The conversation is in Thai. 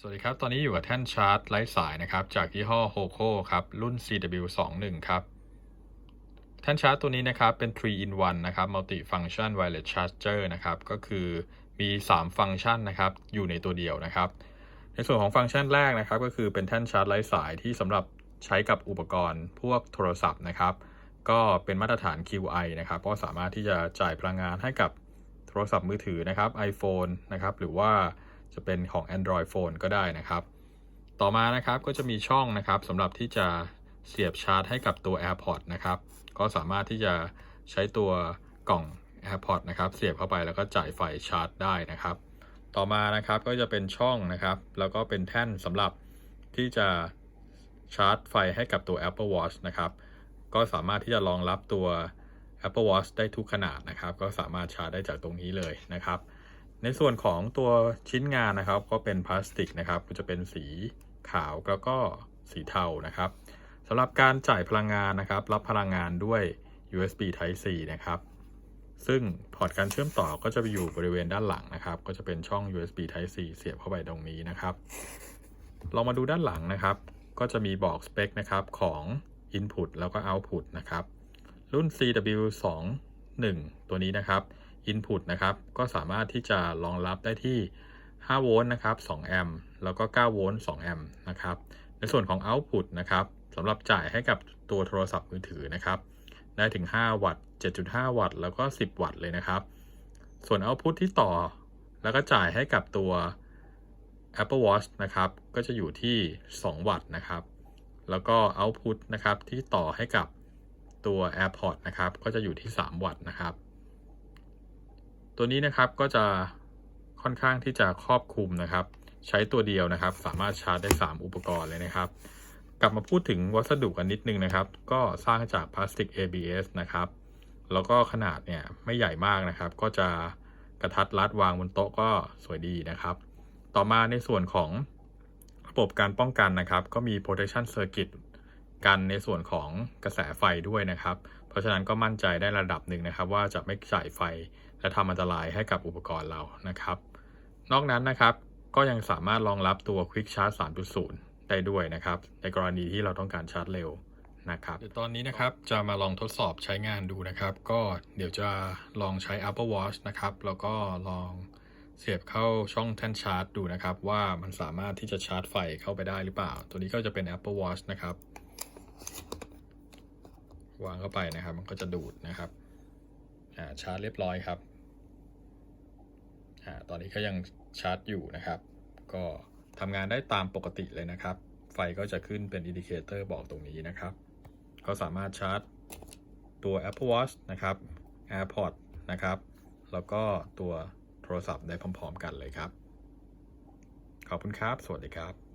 สวัสดีครับ ตอนนี้อยู่กับแท่นชาร์จไร้สายนะครับ จากยี่ห้อ HOKO ครับ รุ่น CW21 ครับ แท่นชาร์จตัวนี้นะครับ เป็น 3 in 1 นะครับ multi function wireless charger นะครับ ก็คือมี 3 ฟังก์ชันนะครับ อยู่ในตัวเดียวนะครับ ในส่วนของฟังก์ชันแรกนะครับ ก็คือเป็นแท่นชาร์จไร้สายที่สำหรับใช้กับอุปกรณ์พวกโทรศัพท์นะครับ ก็เป็นมาตรฐาน QI นะครับ ก็สามารถที่จะจ่ายพลังงานให้กับโทรศัพท์มือถือนะครับ iPhone นะครับ หรือว่า จะเป็นของ Android Phone ก็ได้นะครับ ต่อมานะครับก็จะมีช่องนะครับสำหรับที่จะเสียบชาร์จให้กับตัว AirPod นะครับ ก็สามารถที่จะใช้ตัวกล่อง AirPod นะครับ เสียบเข้าไปแล้วก็จ่ายไฟชาร์จได้นะครับ ต่อมานะครับก็จะเป็นช่องนะครับ แล้วก็เป็นแท่นสำหรับที่จะชาร์จไฟให้กับตัว Apple Watch นะครับ ก็สามารถที่จะรองรับตัว Apple Watch ได้ทุกขนาดนะครับ ก็สามารถชาร์จได้จากตรงนี้เลยนะครับ ในส่วนของตัวชิ้นงานนะครับ ก็เป็นพลาสติกนะครับก็จะเป็นสีขาวแล้วก็สีเทานะครับสำหรับการจ่ายพลังงานนะครับ รับพลังงานด้วย USB Type C นะครับ ซึ่งพอร์ตการเชื่อมต่อก็จะไปอยู่บริเวณด้านหลังนะครับ ก็จะเป็นช่อง USB Type C เสียบเข้าไปตรงนี้นะครับลองมาดูด้านหลังนะครับ ก็จะมีบอกสเปคนะครับของ Input แล้วก็ Output นะครับ รุ่น CW21 ตัวนี้นะครับ Input นะครับ ก็สามารถที่จะรองรับได้ที่ 5 โวลต์นะครับ 2 แอมป์แล้วก็ 9 โวลต์ 2 แอมป์นะครับ ในส่วนของ Output นะครับสำหรับจ่ายให้กับตัวโทรศัพท์มือถือนะครับ ได้ถึง 5 วัตต์ 7.5 วัตต์ แล้วก็ 10 วัตต์เลยนะครับ ส่วน Output ที่ต่อ แล้วก็จ่ายให้กับตัว Apple Watch นะครับ ก็จะอยู่ที่ 2 วัตต์นะครับ แล้วก็ Output นะครับที่ต่อให้กับตัว airpods นะครับ ก็จะอยู่ที่ 3 วัตต์นะครับ ตัวนี้นะครับก็จะค่อนข้างที่จะครอบคลุมนะครับ ใช้ตัวเดียวนะครับ สามารถชาร์จได้ 3 อุปกรณ์เลยนะครับ กลับมาพูดถึงวัสดุกันนิดนึงนะครับ ก็สร้างจากพลาสติก ABS นะครับ แล้วก็ขนาดเนี่ยไม่ใหญ่มากนะครับ ก็จะกระทัดรัดวางบนโต๊ะก็สวยดีนะครับ ต่อมาในส่วนของระบบการป้องกันนะครับ ก็มี protection circuit กันในส่วนของกระแสไฟด้วยนะครับ ราะฉะนั้นก็มั่นใจได้ระดับหนึ่งนะครับ ว่าจะไม่จ่ายไฟและทำอันตรายให้กับอุปกรณ์เรานะครับ นอกนั้นนะครับก็ยังสามารถรองรับตัว Quick Charge 3.0 ได้ด้วยนะครับ ในกรณีที่เราต้องการชาร์จเร็วนะครับเดี๋ยวตอนนี้นะครับจะมาลองทดสอบใช้งานดูนะครับ ก็เดี๋ยวจะลองใช้ Apple Watch นะครับ แล้วก็ลองเสียบเข้าช่องแท่นชาร์จดูนะครับ ว่ามันสามารถที่จะชาร์จไฟเข้าไปได้หรือเปล่า ตัวนี้ก็จะเป็น Apple Watch นะครับ วางเข้าไปนะครับ มันก็จะดูดนะครับอ่าชาร์จเรียบร้อยครับอ่าตอนนี้ก็ยังชาร์จอยู่นะครับ ก็ทำงานได้ตามปกติเลยนะครับ ไฟก็จะขึ้นเป็นอินดิเคเตอร์บอกตรงนี้นะครับ ก็สามารถชาร์จตัว Apple Watch นะครับ AirPods นะครับ แล้วก็ตัวโทรศัพท์ได้พร้อม ๆ กันเลยครับ ขอบคุณครับ สวัสดีครับ